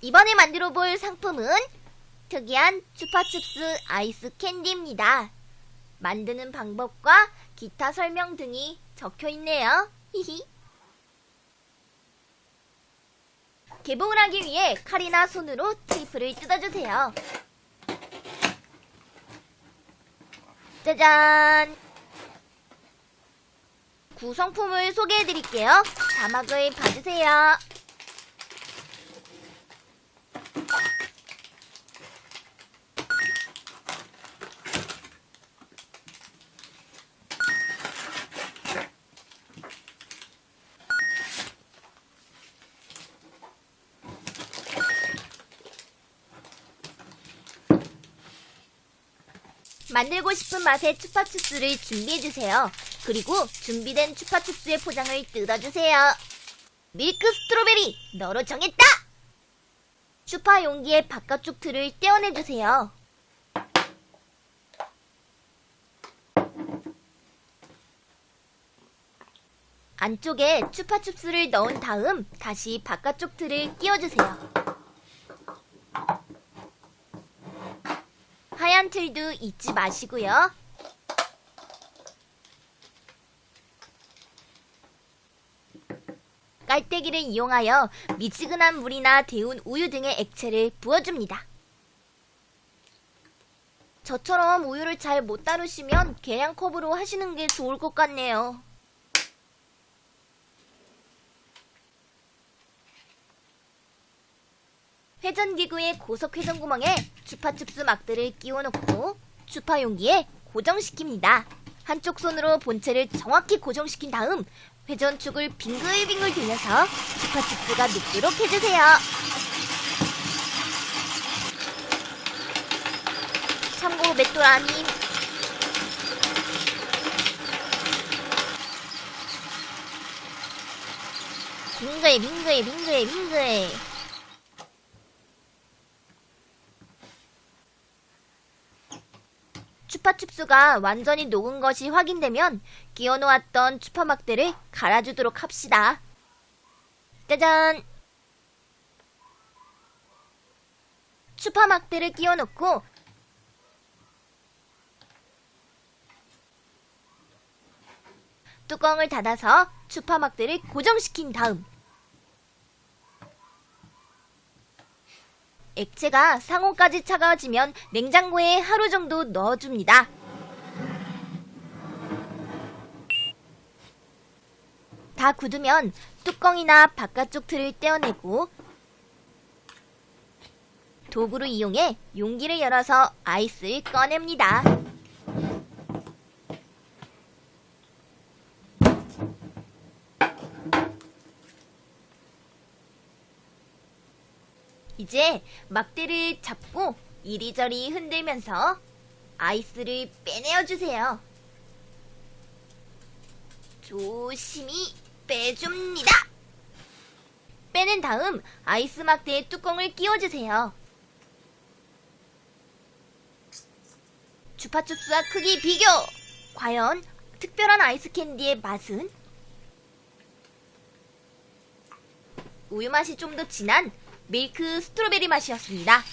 이번에 만들어 볼 상품은 특이한 추파춥스 아이스 캔디입니다. 만드는 방법과 기타 설명 등이 적혀 있네요. 히히. 개봉을 하기 위해 칼이나 손으로 테이프를 뜯어주세요. 짜잔! 구성품을 소개해 드릴게요. 자막을 봐주세요. 만들고 싶은 맛의 추파춥스를 준비해주세요. 그리고 준비된 추파춥스의 포장을 뜯어주세요. 밀크 스트로베리, 너로 정했다! 추파 용기의 바깥쪽 틀을 떼어내주세요. 안쪽에 추파춥스를 넣은 다음 다시 바깥쪽 틀을 끼워주세요. 하얀 틀도 잊지 마시고요. 깔때기를 이용하여 미지근한 물이나 데운 우유 등의 액체를 부어줍니다. 저처럼 우유를 잘 못 다루시면 계량컵으로 하시는 게 좋을 것 같네요. 회전기구의 고속 회전 구멍에 추파춥스 막대를 끼워놓고 추파 용기에 고정시킵니다. 한쪽 손으로 본체를 정확히 고정시킨 다음 회전축을 빙글빙글 돌려서 추파춥스가 눕도록 해주세요. 참고 맷돌 아님 빙글 빙글 빙글 빙글 추파춥스가 완전히 녹은 것이 확인되면 끼워놓았던 추파막대를 갈아주도록 합시다. 짜잔! 추파막대를 끼워놓고 뚜껑을 닫아서 추파막대를 고정시킨 다음 액체가 상온까지 차가워지면 냉장고에 하루 정도 넣어줍니다. 다 굳으면 뚜껑이나 바깥쪽 틀을 떼어내고 도구를 이용해 용기를 열어서 아이스를 꺼냅니다. 이제 막대를 잡고 이리저리 흔들면서 아이스를 빼내어 주세요. 조심히 빼줍니다. 빼낸 다음 아이스 막대에 뚜껑을 끼워주세요. 주파춥스와 크기 비교! 과연 특별한 아이스 캔디의 맛은? 우유 맛이 좀 더 진한 밀크 스트로베리 맛이었습니다.